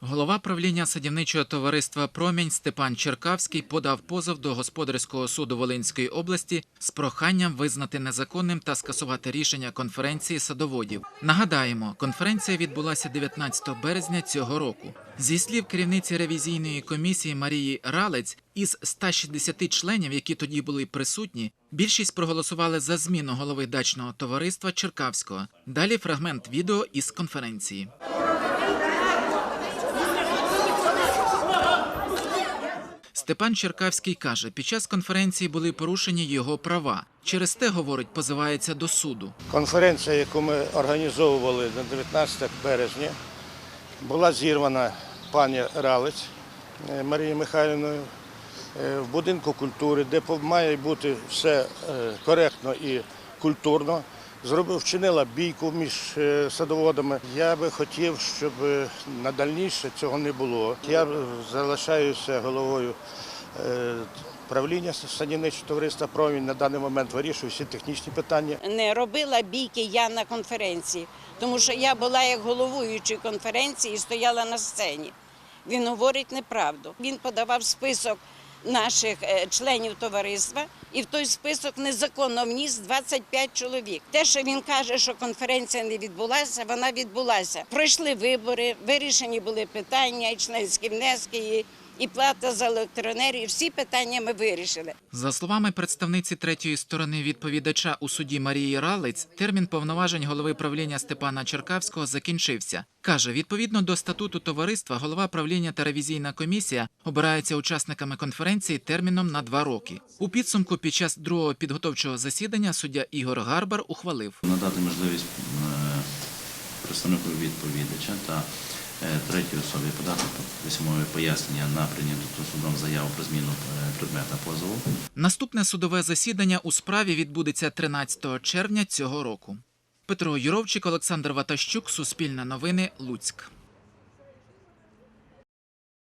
Голова правління садівничого товариства Промінь Степан Черкавський подав позов до господарського суду Волинської області з проханням визнати незаконним та скасувати рішення конференції садоводів. Нагадаємо, конференція відбулася 19 березня цього року. Зі слів керівниці ревізійної комісії Марії Ралець, із 160 членів, які тоді були присутні, більшість проголосували за зміну голови дачного товариства Черкавського. Далі фрагмент відео із конференції. Степан Черкавський каже, під час конференції були порушені його права. Через те, говорить, позивається до суду. Конференція, яку ми організовували на 19 березня, була зірвана пані Ралець е, Марією Михайлівною е, в будинку культури, де має бути все е, коректно і культурно. Зробив, вчинила бійку між е, садоводами. Я би хотів, щоб е, на дальніше цього не було. Я залишаюся головою е, правління садівничого товариства «Промінь». На даний момент вирішую всі технічні питання. не робила бійки я на конференції, тому що я була як головуючий конференції і стояла на сцені. Він говорить неправду. Він подавав список наших е, членів товариства, і в той список незаконно вніс 25 чоловік. Те, що він каже, що конференція не відбулася, вона відбулася. Пройшли вибори, вирішені були питання, і членські внески, і, і плата за електроенергію. Всі питання ми вирішили. За словами представниці третьої сторони відповідача у суді Марії Ралець, термін повноважень голови правління Степана Черкавського закінчився. Каже, відповідно до статуту товариства, голова правління та ревізійна комісія обирається учасниками конференції терміном на два роки. У підсумку під час другого підготовчого засідання суддя Ігор Гарбар ухвалив. надати можливість е, представнику відповідача та третій особі подати письмове пояснення на прийняту судом заяву про зміну е, предмета позову. Наступне судове засідання у справі відбудеться 13 червня цього року. Петро Юровчик, Олександр Ватащук, Суспільне новини, Луцьк.